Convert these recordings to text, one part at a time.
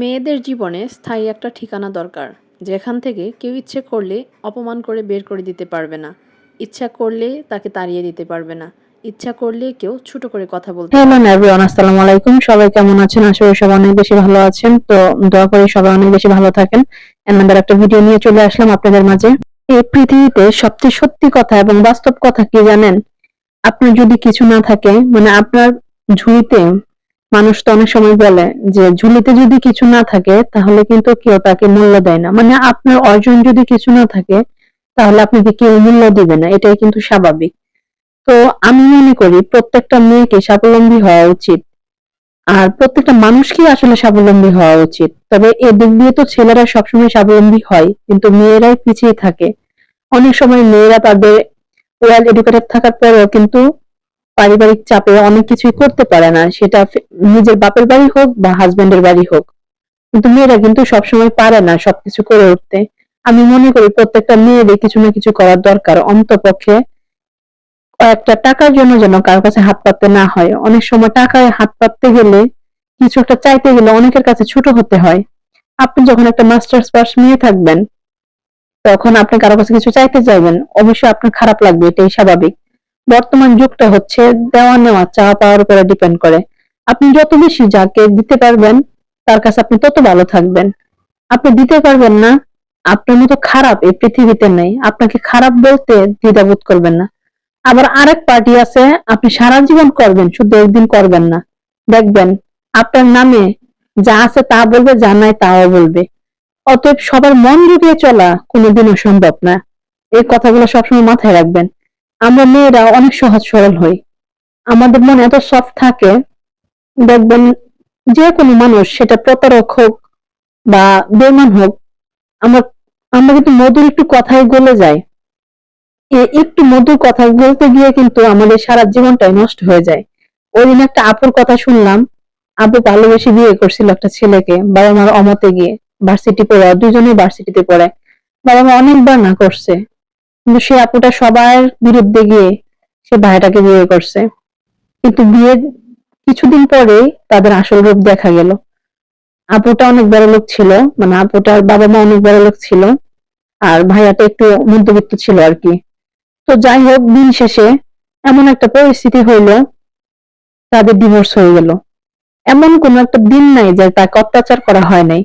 মেয়েদের জীবনে স্থায়ী একটা ঠিকানা দরকার যেখান থেকে কেউ ইচ্ছে করলে অপমান করে বের করে দিতে পারবে না। ইচ্ছা করলে তাকে তাড়িয়ে দিতে পারবে না। ইচ্ছা করলে কেউ ছোট করে কথা বলতে হ্যালো এভরিওয়ান আসসালামু আলাইকুম। সবাই কেমন আছেন? আশা করি সবাই অনেক বেশি ভালো আছেন। তো দোয়া করি সবাই অনেক বেশি ভালো থাকেন। এমন একটা ভিডিও নিয়ে চলে আসলাম আপনাদের মাঝে। এই পৃথিবীতে সবচেয়ে সত্যি কথা এবং বাস্তব কথা কি জানেন? আপনার যদি কিছু না থাকে মানে আপনার ঝুড়িতে মানুষ তো অনেক সময় বলে যে ঝুলিতে যদি কিছু না থাকে, তাহলে কিন্তু কেউ তাকে মূল্য দেয় না। মানে আপনার অর্জন যদি কিছু না থাকে, তাহলে আপনাকে কেউ মূল্য দিবে না। এটাই কিন্তু স্বাভাবিক। তো আমি মনে করি প্রত্যেকটা মেয়েকে স্বাবলম্বী হওয়া উচিত। আর প্রত্যেকটা মানুষকেই আসলে স্বাবলম্বী হওয়া উচিত। তবে এদিক দিয়ে তো ছেলেরা সবসময় স্বাবলম্বী হয়, কিন্তু মেয়েরাই পিছিয়ে থাকে। অনেক সময় মেয়েরা তাদের ওয়েল এডুকেটেড থাকার পরেও কিন্তু পারিবারিক চাপে অনেক কিছুই করতে পারে না। সেটা নিজের বাপের বাড়ি হোক বা হাজবেন্ডের বাড়ি হোক। কিন্তু মেয়েরা কিন্তু সবসময় পারে না সবকিছু করে উঠতে। আমি মনে করি প্রত্যেকটা মেয়েদের কিছু না কিছু করার দরকার। অন্তপক্ষে কয়েকটা টাকার জন্য যেন কারও কাছে হাত পাততে না হয়। অনেক সময় টাকায় হাত পাততে গেলে কিছু একটা চাইতে গেলে অনেকের কাছে ছোট হতে হয়। আপনি যখন একটা মাস্টার্স পাস নিয়ে থাকবেন, তখন আপনি কারও কাছে কিছু চাইতে চাইবেন অবশ্যই আপনার খারাপ লাগবে, এটাই স্বাভাবিক। বর্তমান যুগটা হচ্ছে দেওয়া নেওয়া চাওয়া পাওয়ার উপরে ডিপেন্ড করে। আপনি যত বেশি যাকে দিতে পারবেন, তার কাছে আপনি তত ভালো থাকবেন। আপনি দিতে পারবেন না, আপনার মতো খারাপ এই পৃথিবীতে নেই। আপনাকে খারাপ বলতে দ্বিধাবোধ করবেন না। আবার আরেক পার্টি আছে, আপনি সারা জীবন করবেন, শুধু একদিন করবেন না। দেখবেন, আপনার নামে যা আছে তা বলবে, যা নাই তাও বলবে। অতএব সবার মন জুগিয়ে চলা কোনোদিনও সম্ভব না। এই কথাগুলো সবসময় মাথায় রাখবেন। আমরা মেয়েরা অনেক সহজ সরল হই। আমাদের মন এত সফট থাকে, দেখবেন যে কোনো মানুষ, সেটা প্রতারক হোক বা বেমান হোক, আমরা আমরা কিন্তু মধুর একটু কথাই গলে যায় একটু মধুর কথা বলতে গিয়ে কিন্তু আমাদের সারা জীবনটাই নষ্ট হয়ে যায়। ওই দিন একটা আপুর কথা শুনলাম। আপু ভালোবেসে বিয়ে করছিল একটা ছেলেকে, বাবা মার অমতে গিয়ে ভার্সিটি পড়ে দুজনেই ভার্সিটিতে পড়ে। বাবা মা অনেকবার না করছে। কিন্তু সে আপুটা সবার বিরুদ্ধে গিয়ে সে ভাইটাকে বিয়ে করছে। কিন্তু বিয়ের কিছুদিন পরে তাদের আসল রূপ দেখা গেল। আপুটা অনেক বড় লোক ছিল মানে আপুটার বাবা মা অনেক বড় লোক ছিল, আর ভাইয়াটা একটু মধ্যবিত্ত ছিল আর কি। তো যাই হোক, দিন শেষে এমন একটা পরিস্থিতি হইল, তাদের ডিভোর্স হয়ে গেল। এমন কোন একটা দিন নাই যে তাকে অত্যাচার করা হয় নাই,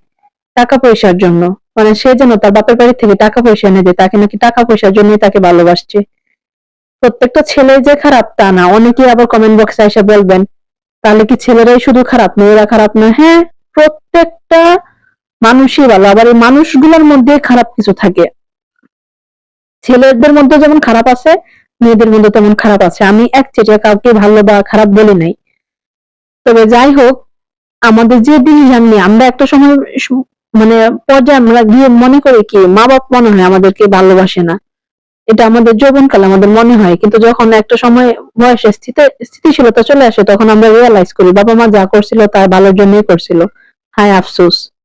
টাকা পয়সার জন্য। মানে সে যেন তার বাপের বাড়ি থেকে টাকা পয়সা এনে দেয়, তাকে নাকি টাকা পয়সার জন্যই তাকে ভালোবাসছে। প্রত্যেকটা ছেলে যে খারাপ তা না, অনেকেই আবার কমেন্ট বক্সে এসে বলবেন, তাহলে কি ছেলেরাই শুধু খারাপ, মেয়েরা খারাপ না? হ্যাঁ প্রত্যেকটা মানুষই ভালো, আবার এই মানুষগুলোর মধ্যে খারাপ কিছু থাকে। ছেলেদের মধ্যে যেমন খারাপ আছে, মেয়েদের মধ্যে তেমন খারাপ আছে। আমি এক চেটিয়া কাউকে ভালো বা খারাপ বলি নাই। তবে যাই হোক, আমাদের যে ডিসিশন নিয়ে আমরা একটা সময় মানে পর্যায়ে আমরা গিয়ে মনে করি কি মা বাপ মনে হয় আমাদেরকে ভালোবাসে না। এটা আমাদের যৌবনকাল, আমাদের মনে হয়। কিন্তু যখন একটা সময় বয়সে স্থিতি, স্থিতিশীলতা চলে আসে, তখন আমরা রিয়েলাইজ করি বাবা মা যা করছিল তার ভালোর জন্যই করছিল। হায় আফসোস।